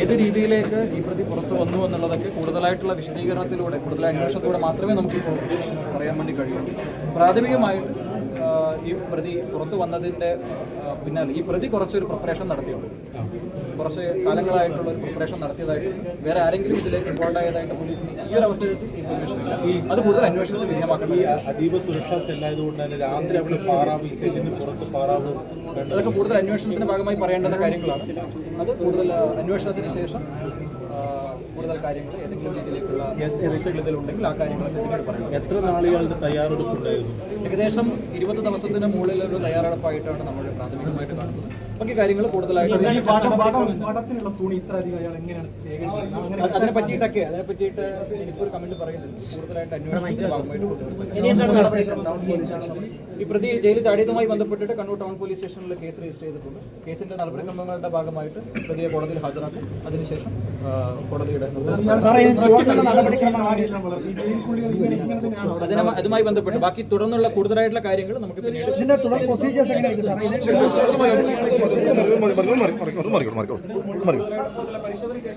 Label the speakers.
Speaker 1: ഏത് രീതിയിലേക്ക് ഈ പ്രതി പുറത്തു വന്നു എന്നുള്ളതൊക്കെ കൂടുതലായിട്ടുള്ള വിശദീകരണത്തിലൂടെ കൂടുതൽ അന്വേഷണത്തിലൂടെ മാത്രമേ നമുക്ക് പറയാൻ വേണ്ടി കഴിയൂ. പ്രാഥമികമായിട്ട് ഈ പ്രതി പുറത്തു വന്നതിന്റെ പിന്നാലെ ഈ പ്രതി കുറച്ചൊരു പ്രിപ്പറേഷൻ നടത്തിയുണ്ട്. കുറച്ച് കാലങ്ങളായിട്ടുള്ള ഒരു പ്രിപ്പറേഷൻ നടത്തിയതായിട്ട് വേറെ ആരെങ്കിലും ഇതിലേക്ക് ഇൻവോൾവ് ആയതായിട്ട് പോലീസിന് ഈ ഒരു അവസരത്തിൽ ഇൻഫർമേഷൻ ഇല്ല. അത് കൂടുതൽ അന്വേഷണത്തിന് വിധേയമാക്കണം
Speaker 2: ഈ അതീവ സുരക്ഷാ സെല്ലായതുകൊണ്ട് തന്നെ രാത്രി അവിടെ പാറാവ് ഈ സെല്ലിന് പുറത്ത് പാറാവ്
Speaker 1: അതൊക്കെ കൂടുതൽ അന്വേഷണത്തിന്റെ ഭാഗമായി പറയേണ്ടുന്ന കാര്യങ്ങളാണ്. അത് കൂടുതൽ അന്വേഷണത്തിന് ശേഷം കൂടുതൽ കാര്യങ്ങൾ ഏതെങ്കിലും രീതിയിലേക്കുള്ള ആ കാര്യങ്ങളൊക്കെ പിന്നീട് പറയാം
Speaker 2: എത്ര നാളുകളുടെ തയ്യാറെടുപ്പുണ്ടായിരുന്നു?
Speaker 1: ഏകദേശം ഇരുപത് ദിവസത്തിന് മുകളിൽ ഒരു തയ്യാറെടുപ്പായിട്ടാണ് നമ്മൾ പ്രാഥമികമായിട്ട് കാണുന്നത്. ബാക്കി കാര്യങ്ങൾ കൂടുതലായിട്ട് അതിനെ പറ്റിയിട്ടൊക്കെ അതിനെ പറ്റിയിട്ട് എനിക്കൊരു കമന്റ് പറയുന്നില്ല കൂടുതലായിട്ട് അന്വേഷണത്തിന്റെ ഭാഗമായിട്ട് കൊണ്ടുവരുന്നത്. ഈ പ്രതി ജയിലിൽ ചാടിയതുമായി ബന്ധപ്പെട്ടിട്ട് കണ്ണൂർ ടൗൺ പോലീസ് സ്റ്റേഷനിൽ കേസ് രജിസ്റ്റർ ചെയ്തിട്ടുണ്ട് കേസിന്റെ നടപടിക്രമങ്ങളുടെ ഭാഗമായിട്ട് പ്രതിയെ കോടതിയിൽ ഹാജരാക്കും അതിനുശേഷം കോടതിയുടെ അതുമായി ബന്ധപ്പെട്ട് ബാക്കി തുടർന്നുള്ള കൂടുതലായിട്ടുള്ള കാര്യങ്ങൾ നമുക്ക് പിന്നീട്
Speaker 3: ഇതിന്റെ